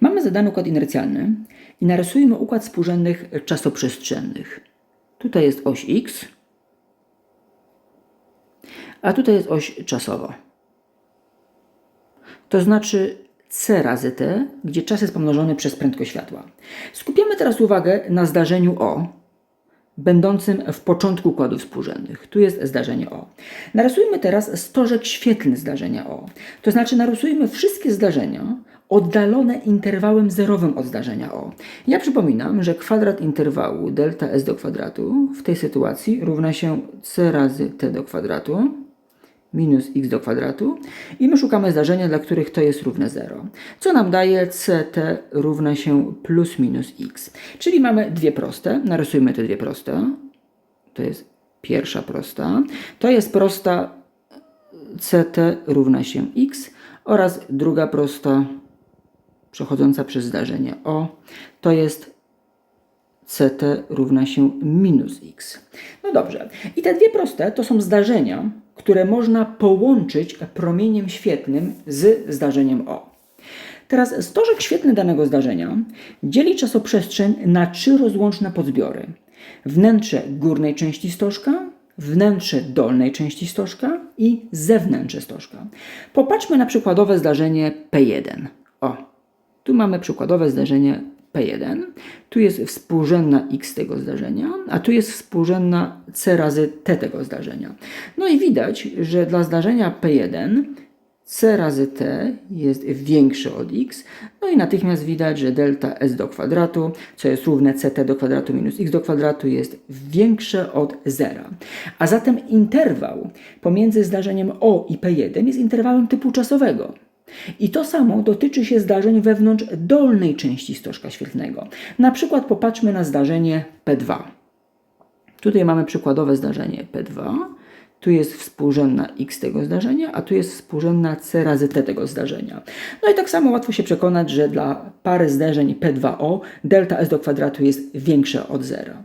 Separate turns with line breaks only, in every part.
Mamy zadany układ inercjalny i narysujmy układ współrzędnych czasoprzestrzennych. Tutaj jest oś x, a tutaj jest oś czasowa. To znaczy c razy t, gdzie czas jest pomnożony przez prędkość światła. Skupiamy teraz uwagę na zdarzeniu O, będącym w początku układów współrzędnych. Tu jest zdarzenie O. Narysujmy teraz stożek świetlny zdarzenia O. To znaczy narysujmy wszystkie zdarzenia oddalone interwałem zerowym od zdarzenia O. Ja przypominam, że kwadrat interwału delta s do kwadratu w tej sytuacji równa się c razy t do kwadratu minus x do kwadratu i my szukamy zdarzenia, dla których to jest równe 0. Co nam daje ct równa się plus minus x. Czyli mamy dwie proste. Narysujmy te dwie proste. To jest pierwsza prosta. To jest prosta ct równa się x oraz druga prosta przechodząca przez zdarzenie o. To jest ct równa się minus x. No dobrze. I te dwie proste to są zdarzenia, które można połączyć promieniem świetlnym z zdarzeniem O. Teraz stożek świetny danego zdarzenia dzieli czasoprzestrzeń na trzy rozłączne podzbiory. Wnętrze górnej części stożka, wnętrze dolnej części stożka i zewnętrze stożka. Popatrzmy na przykładowe zdarzenie P1. O, tu mamy przykładowe zdarzenie P1. Tu jest współrzędna x tego zdarzenia, a tu jest współrzędna c razy t tego zdarzenia. No i widać, że dla zdarzenia P1 c razy t jest większe od x, no i natychmiast widać, że delta s do kwadratu, co jest równe ct do kwadratu minus x do kwadratu, jest większe od zera. A zatem interwał pomiędzy zdarzeniem O i P1 jest interwałem typu czasowego. I to samo dotyczy się zdarzeń wewnątrz dolnej części stożka świetlnego. Na przykład popatrzmy na zdarzenie P2. Tutaj mamy przykładowe zdarzenie P2. Tu jest współrzędna x tego zdarzenia, a tu jest współrzędna c razy t tego zdarzenia. No i tak samo łatwo się przekonać, że dla pary zdarzeń P2O delta s do kwadratu jest większe od zera.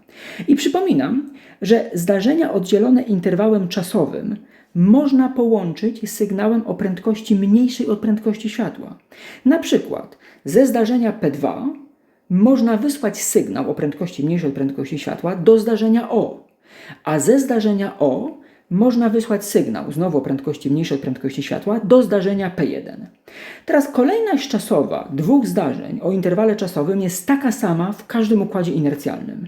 I przypominam, że zdarzenia oddzielone interwałem czasowym można połączyć z sygnałem o prędkości mniejszej od prędkości światła. Na przykład ze zdarzenia P2 można wysłać sygnał o prędkości mniejszej od prędkości światła do zdarzenia O, a ze zdarzenia O można wysłać sygnał, znowu o prędkości mniejszej od prędkości światła, do zdarzenia P1. Teraz kolejność czasowa dwóch zdarzeń o interwale czasowym jest taka sama w każdym układzie inercjalnym.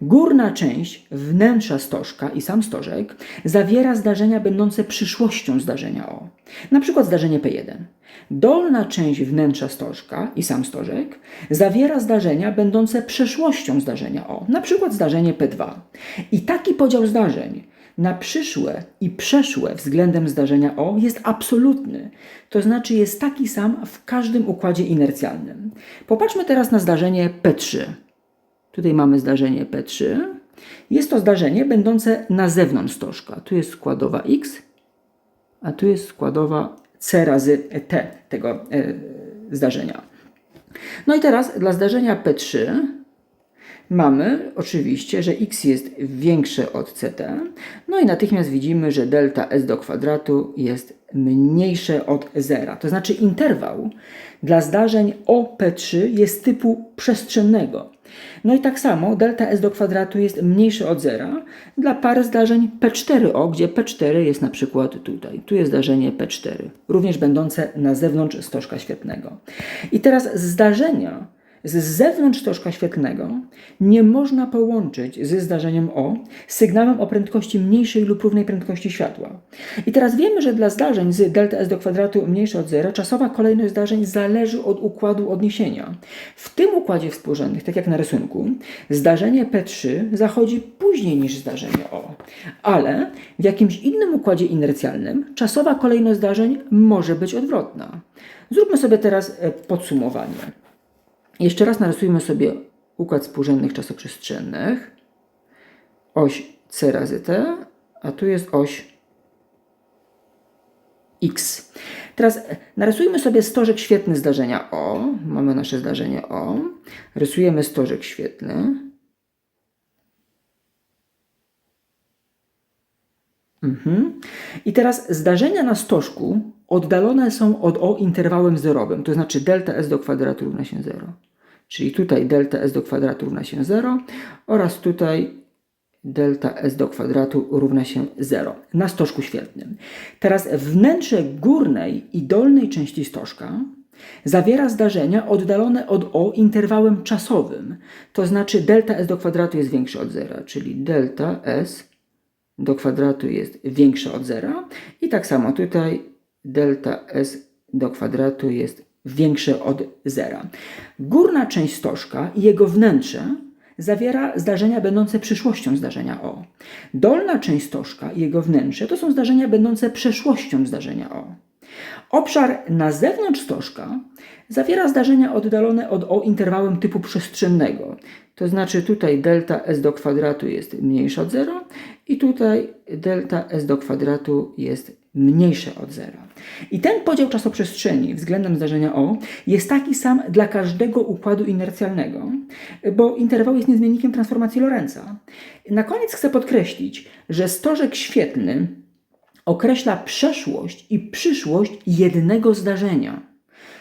Górna część wnętrza stożka i sam stożek zawiera zdarzenia będące przyszłością zdarzenia O. Na przykład zdarzenie P1. Dolna część wnętrza stożka i sam stożek zawiera zdarzenia będące przeszłością zdarzenia O. Na przykład zdarzenie P2. I taki podział zdarzeń na przyszłe i przeszłe względem zdarzenia O jest absolutny, to znaczy jest taki sam w każdym układzie inercjalnym. Popatrzmy teraz na zdarzenie P3. Tutaj mamy zdarzenie P3. Jest to zdarzenie będące na zewnątrz stożka. Tu jest składowa x, a tu jest składowa c razy t tego e, zdarzenia. No i teraz dla zdarzenia P3 mamy oczywiście, że x jest większe od ct, no i natychmiast widzimy, że delta s do kwadratu jest mniejsze od zera. To znaczy interwał dla zdarzeń OP3 jest typu przestrzennego. No i tak samo delta s do kwadratu jest mniejsze od zera dla pary zdarzeń P4O, gdzie P4 jest na przykład tutaj. Tu jest zdarzenie P4, również będące na zewnątrz stożka świetnego. I teraz zdarzenia z zewnątrz stożka świetlnego nie można połączyć ze zdarzeniem O sygnałem o prędkości mniejszej lub równej prędkości światła. I teraz wiemy, że dla zdarzeń z delta s do kwadratu mniejsze od zera czasowa kolejność zdarzeń zależy od układu odniesienia. W tym układzie współrzędnych, tak jak na rysunku, zdarzenie P3 zachodzi później niż zdarzenie O. Ale w jakimś innym układzie inercjalnym czasowa kolejność zdarzeń może być odwrotna. Zróbmy sobie teraz e, podsumowanie. Jeszcze raz narysujmy sobie układ współrzędnych czasoprzestrzennych. Oś c razy t, a tu jest oś x. Teraz narysujmy sobie stożek świetny zdarzenia O. Mamy nasze zdarzenie O. Rysujemy stożek świetny. Mhm. I teraz zdarzenia na stożku oddalone są od O interwałem zerowym, to znaczy delta S do kwadratu równa się 0. Czyli tutaj delta S do kwadratu równa się 0 oraz tutaj delta S do kwadratu równa się 0 na stożku świetnym. Teraz wnętrze górnej i dolnej części stożka zawiera zdarzenia oddalone od O interwałem czasowym, to znaczy delta S do kwadratu jest większe od 0, czyli delta S do kwadratu jest większe od 0 i tak samo tutaj delta S do kwadratu jest większe od 0. Górna część stożka i jego wnętrze zawiera zdarzenia będące przyszłością zdarzenia O. Dolna część stożka i jego wnętrze to są zdarzenia będące przeszłością zdarzenia O. Obszar na zewnątrz stożka zawiera zdarzenia oddalone od O interwałem typu przestrzennego. To znaczy tutaj delta S do kwadratu jest mniejsza od 0 i tutaj delta S do kwadratu jest mniejsze od 0. I ten podział czasoprzestrzeni względem zdarzenia O jest taki sam dla każdego układu inercjalnego, bo interwał jest niezmiennikiem transformacji Lorenza. Na koniec chcę podkreślić, że stożek świetlny określa przeszłość i przyszłość jednego zdarzenia.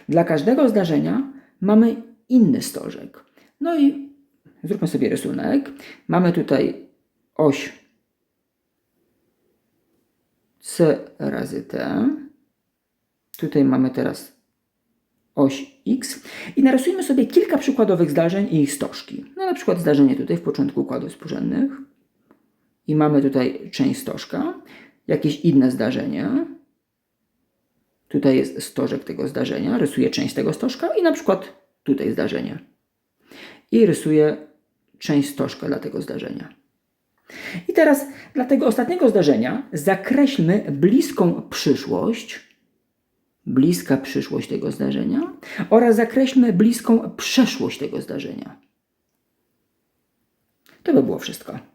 Dla każdego zdarzenia mamy inny stożek. No i zróbmy sobie rysunek. Mamy tutaj oś C razy T. Tutaj mamy teraz oś X i narysujmy sobie kilka przykładowych zdarzeń i ich stożki. No na przykład zdarzenie tutaj w początku układów współrzędnych i mamy tutaj część stożka, jakieś inne zdarzenie. Tutaj jest stożek tego zdarzenia, rysuję część tego stożka i na przykład tutaj zdarzenie. I rysuję część stożka dla tego zdarzenia. I teraz dla tego ostatniego zdarzenia zakreślmy bliską przyszłość, bliska przyszłość tego zdarzenia oraz zakreślmy bliską przeszłość tego zdarzenia. To by było wszystko.